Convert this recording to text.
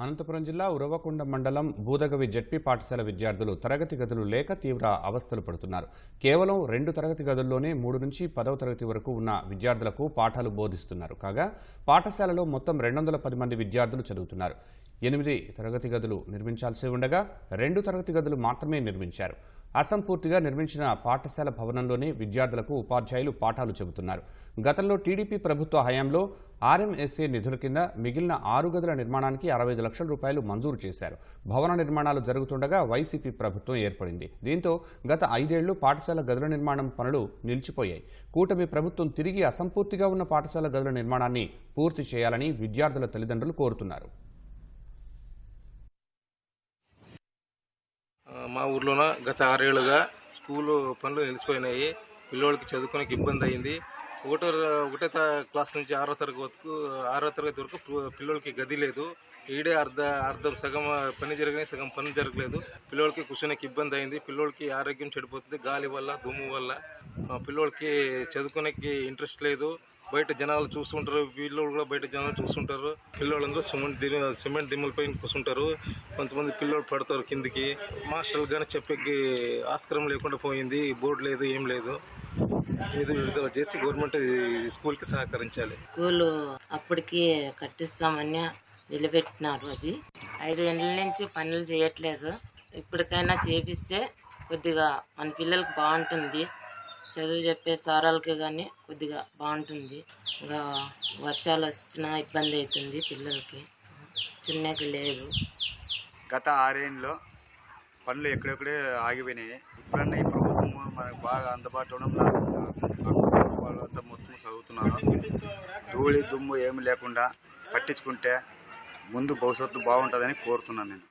అనంతపురం జిల్లా ఉరవకొండ మండలం బూదగవి జడ్పీ పాఠశాల విద్యార్థులు తరగతి గదులు లేక తీవ్ర అవస్థలు పడుతున్నారు. కేవలం రెండు తరగతి గదుల్లోనే మూడు నుంచి పదవ తరగతి వరకు ఉన్న విద్యార్థులకు పాఠాలు బోధిస్తున్నారు. కాగా పాఠశాలలో మొత్తం రెండు వందల పది మంది విద్యార్థులు చదువుతున్నారు. ఎనిమిది తరగతి గదులు నిర్మించాల్సి ఉండగా రెండు తరగతి గదులు మాత్రమే నిర్మించారు. అసంపూర్తిగా నిర్మించిన పాఠశాల భవనంలోనే విద్యార్థులకు ఉపాధ్యాయులు పాఠాలు చెబుతున్నారు. గతంలో టీడీపీ ప్రభుత్వ హయాంలో ఆర్ఎంఎస్ఏ నిధుల కింద మిగిలిన ఆరు గదుల నిర్మాణానికి అరవై ఐదు లక్షల రూపాయలు మంజూరు చేశారు. భవన నిర్మాణాలు జరుగుతుండగా వైసీపీ ప్రభుత్వం ఏర్పడింది. దీంతో గత ఐదేళ్ళు పాఠశాల గదుల నిర్మాణం పనులు నిలిచిపోయాయి. కూటమి ప్రభుత్వం తిరిగి అసంపూర్తిగా ఉన్న పాఠశాల గదుల నిర్మాణాన్ని పూర్తి చేయాలని విద్యార్థుల తల్లిదండ్రులు కోరుతున్నారు. మా ఊర్లోన గత ఆరేళ్ళుగా స్కూలు పనులు నిలిచిపోయినాయి. పిల్లోళ్ళకి చదువుకోనికి ఇబ్బంది అయింది. ఒకటో ఒకటే త- క్లాస్ నుంచి ఆరో తరగతి వరకు ఆరో తరగతి వరకు పిల్లలకి గది లేదు. ఈడే అర్ధ అర్ధం సగం పని జరిగినాయి సగం పని జరగలేదు. పిల్లోళ్ళకి కూర్చోనికి ఇబ్బంది అయింది. పిల్లలకి ఆరోగ్యం చెడిపోతుంది. గాలి వల్ల దుమ్ము వల్ల. పిల్లోడికి చదువుకునేకి చదువుకోనికి ఇంట్రెస్ట్ లేదు. బయట జనాలు చూస్తుంటారు. వీళ్ళు కూడా బయట జనాలు చూస్తుంటారు. పిల్లోళ్ళందరూ సిమెంట్ దిమ్మ సిమెంట్ దిమ్మల పైన కూర్చుంటారు. కొంతమంది పిల్లోళ్ళు పడతారు కిందికి. మాస్టర్లు కానీ చెప్పేకి ఆస్కారం లేకుండా పోయింది. బోర్డు లేదు ఏం లేదు. విడుదల చేసి గవర్నమెంట్ స్కూల్కి సహకరించాలి. స్కూల్ అప్పటికి కట్టిస్తామని నిలబెట్టినారు అది. ఐదు గంటల నుంచి పనులు చేయట్లేదు. ఇప్పటికైనా చేపిస్తే కొద్దిగా మన పిల్లలకు బాగుంటుంది. చదువు చెప్పే సారాలకి కానీ కొద్దిగా బాగుంటుంది. ఇంకా వర్షాలు వచ్చినా ఇబ్బంది అవుతుంది పిల్లలకి. చిన్నకి లేదు. గత ఆరేళ్ళలో పనులు ఎక్కడెక్కడే ఆగిపోయినాయి. ఇప్పుడన్నా ఈ ప్రభుత్వం మనకు బాగా అందుబాటులో వాళ్ళంతా మొత్తం చదువుతున్నారు. ధూళి దుమ్ము ఏమి లేకుండా పట్టించుకుంటే ముందు భవిష్యత్తు బాగుంటుందని కోరుతున్నాను నేను.